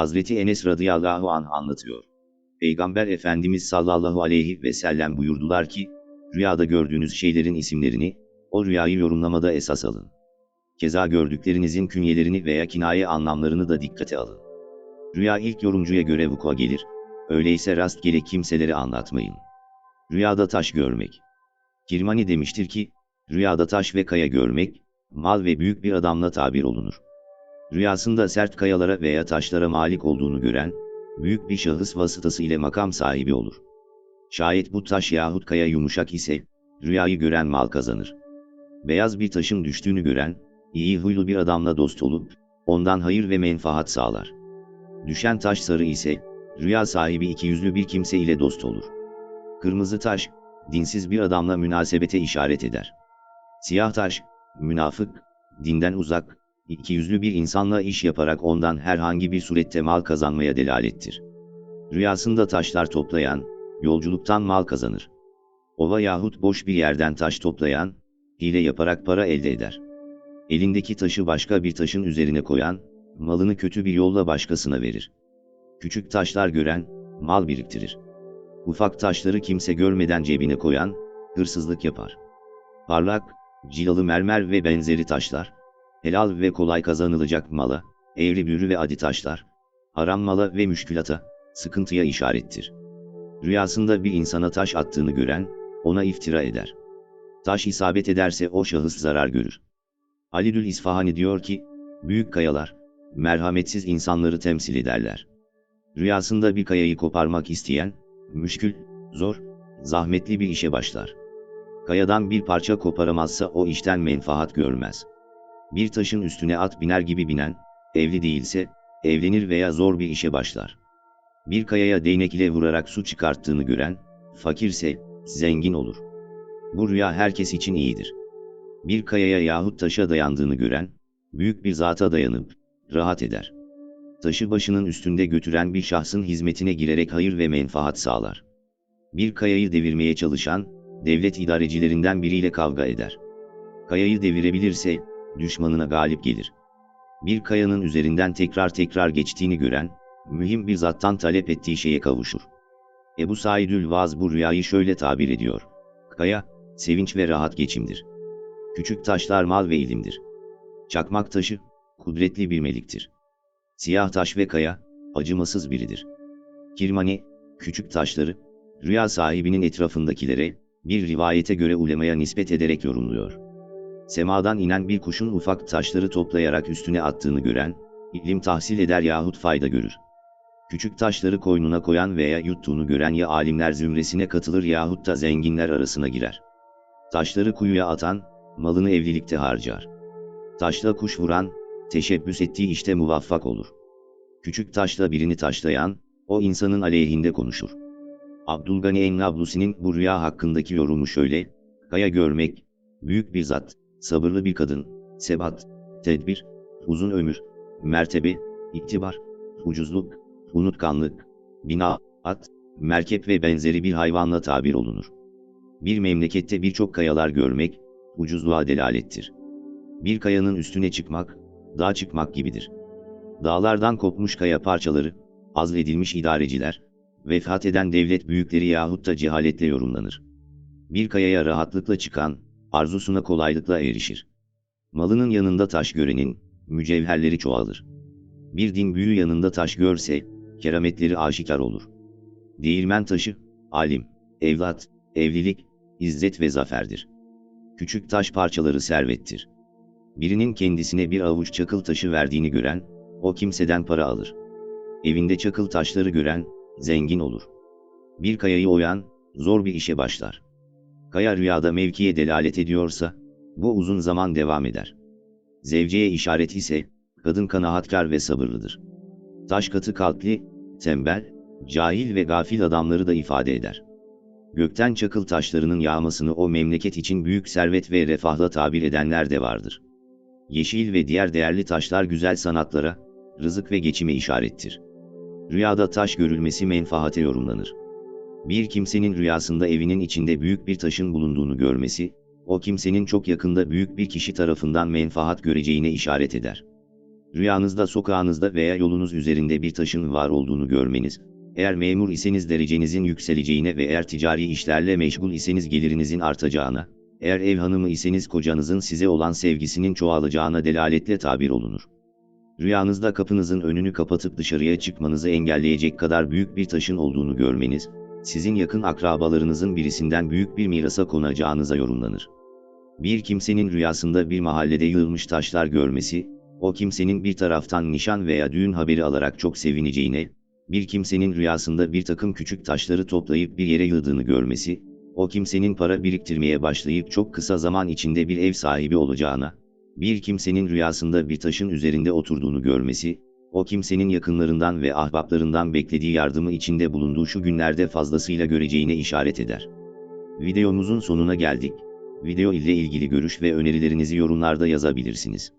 Hazreti Enes radıyallahu anh anlatıyor. Peygamber Efendimiz sallallahu aleyhi ve sellem buyurdular ki, rüyada gördüğünüz şeylerin isimlerini, o rüyayı yorumlamada esas alın. Keza gördüklerinizin künyelerini veya kinaye anlamlarını da dikkate alın. Rüya ilk yorumcuya göre vuku'a gelir, öyleyse rastgele kimseleri anlatmayın. Rüyada taş görmek. Kirmani demiştir ki, rüyada taş ve kaya görmek, mal ve büyük bir adamla tabir olunur. Rüyasında sert kayalara veya taşlara malik olduğunu gören, büyük bir şahıs vasıtası ile makam sahibi olur. Şayet bu taş yahut kaya yumuşak ise, rüyayı gören mal kazanır. Beyaz bir taşın düştüğünü gören, iyi huylu bir adamla dost olup, ondan hayır ve menfaat sağlar. Düşen taş sarı ise, rüya sahibi ikiyüzlü bir kimse ile dost olur. Kırmızı taş, dinsiz bir adamla münasebete işaret eder. Siyah taş, münafık, dinden uzak, ikiyüzlü bir insanla iş yaparak ondan herhangi bir surette mal kazanmaya delalettir. Rüyasında taşlar toplayan, yolculuktan mal kazanır. Ova yahut boş bir yerden taş toplayan, hile yaparak para elde eder. Elindeki taşı başka bir taşın üzerine koyan, malını kötü bir yolla başkasına verir. Küçük taşlar gören, mal biriktirir. Ufak taşları kimse görmeden cebine koyan, hırsızlık yapar. Parlak, cilalı mermer ve benzeri taşlar, helal ve kolay kazanılacak mala, evri bürü ve adi taşlar, haram mala ve müşkülata, sıkıntıya işarettir. Rüyasında bir insana taş attığını gören, ona iftira eder. Taş isabet ederse o şahıs zarar görür. Alidül İsfahani diyor ki, büyük kayalar, merhametsiz insanları temsil ederler. Rüyasında bir kayayı koparmak isteyen, müşkül, zor, zahmetli bir işe başlar. Kayadan bir parça koparamazsa o işten menfaat görmez. Bir taşın üstüne at biner gibi binen, evli değilse, evlenir veya zor bir işe başlar. Bir kayaya değnek ile vurarak su çıkarttığını gören, fakirse, zengin olur. Bu rüya herkes için iyidir. Bir kayaya yahut taşa dayandığını gören, büyük bir zata dayanıp, rahat eder. Taşı başının üstünde götüren bir şahsın hizmetine girerek hayır ve menfaat sağlar. Bir kayayı devirmeye çalışan, devlet idarecilerinden biriyle kavga eder. Kayayı devirebilirse, düşmanına galip gelir. Bir kayanın üzerinden tekrar tekrar geçtiğini gören, mühim bir zattan talep ettiği şeye kavuşur. Ebu Saidül Vaz bu rüyayı şöyle tabir ediyor. Kaya, sevinç ve rahat geçimdir. Küçük taşlar mal ve ilimdir. Çakmak taşı, kudretli bir meliktir. Siyah taş ve kaya, acımasız biridir. Kirmani, küçük taşları, rüya sahibinin etrafındakilere, bir rivayete göre ulemaya nispet ederek yorumluyor. Semadan inen bir kuşun ufak taşları toplayarak üstüne attığını gören, ilim tahsil eder yahut fayda görür. Küçük taşları koynuna koyan veya yuttuğunu gören ya alimler zümresine katılır yahut da zenginler arasına girer. Taşları kuyuya atan, malını evlilikte harcar. Taşla kuş vuran, teşebbüs ettiği işte muvaffak olur. Küçük taşla birini taşlayan, o insanın aleyhinde konuşur. Abdülgani Ennablusi'nin bu rüya hakkındaki yorumu şöyle, kaya görmek, büyük bir zat, sabırlı bir kadın, sebat, tedbir, uzun ömür, mertebe, itibar, ucuzluk, unutkanlık, bina, at, merkep ve benzeri bir hayvanla tabir olunur. Bir memlekette birçok kayalar görmek, ucuzluğa delalettir. Bir kayanın üstüne çıkmak, dağa çıkmak gibidir. Dağlardan kopmuş kaya parçaları, azledilmiş idareciler, vefat eden devlet büyükleri yahut da cehaletle yorumlanır. Bir kayaya rahatlıkla çıkan, arzusuna kolaylıkla erişir. Malının yanında taş görenin, mücevherleri çoğalır. Bir din büyü yanında taş görse, kerametleri aşikar olur. Değirmen taşı, alim, evlat, evlilik, izzet ve zaferdir. Küçük taş parçaları servettir. Birinin kendisine bir avuç çakıl taşı verdiğini gören, o kimseden para alır. Evinde çakıl taşları gören, zengin olur. Bir kayayı oyan, zor bir işe başlar. Kaya rüyada mevkiye delalet ediyorsa, bu uzun zaman devam eder. Zevceye işaret ise, kadın kanaatkar ve sabırlıdır. Taş katı kalpli, tembel, cahil ve gafil adamları da ifade eder. Gökten çakıl taşlarının yağmasını o memleket için büyük servet ve refahla tabir edenler de vardır. Yeşil ve diğer değerli taşlar güzel sanatlara, rızık ve geçime işarettir. Rüyada taş görülmesi menfaate yorumlanır. Bir kimsenin rüyasında evinin içinde büyük bir taşın bulunduğunu görmesi, o kimsenin çok yakında büyük bir kişi tarafından menfaat göreceğine işaret eder. Rüyanızda sokağınızda veya yolunuz üzerinde bir taşın var olduğunu görmeniz, eğer memur iseniz derecenizin yükseleceğine ve eğer ticari işlerle meşgul iseniz gelirinizin artacağına, eğer ev hanımı iseniz kocanızın size olan sevgisinin çoğalacağına delaletle tabir olunur. Rüyanızda kapınızın önünü kapatıp dışarıya çıkmanızı engelleyecek kadar büyük bir taşın olduğunu görmeniz, sizin yakın akrabalarınızın birisinden büyük bir mirasa konacağınıza yorumlanır. Bir kimsenin rüyasında bir mahallede yığılmış taşlar görmesi, o kimsenin bir taraftan nişan veya düğün haberi alarak çok sevineceğine, bir kimsenin rüyasında bir takım küçük taşları toplayıp bir yere yığdığını görmesi, o kimsenin para biriktirmeye başlayıp çok kısa zaman içinde bir ev sahibi olacağına, bir kimsenin rüyasında bir taşın üzerinde oturduğunu görmesi, o kimsenin yakınlarından ve ahbaplarından beklediği yardımı içinde bulunduğu şu günlerde fazlasıyla göreceğine işaret eder. Videomuzun sonuna geldik. Video ile ilgili görüş ve önerilerinizi yorumlarda yazabilirsiniz.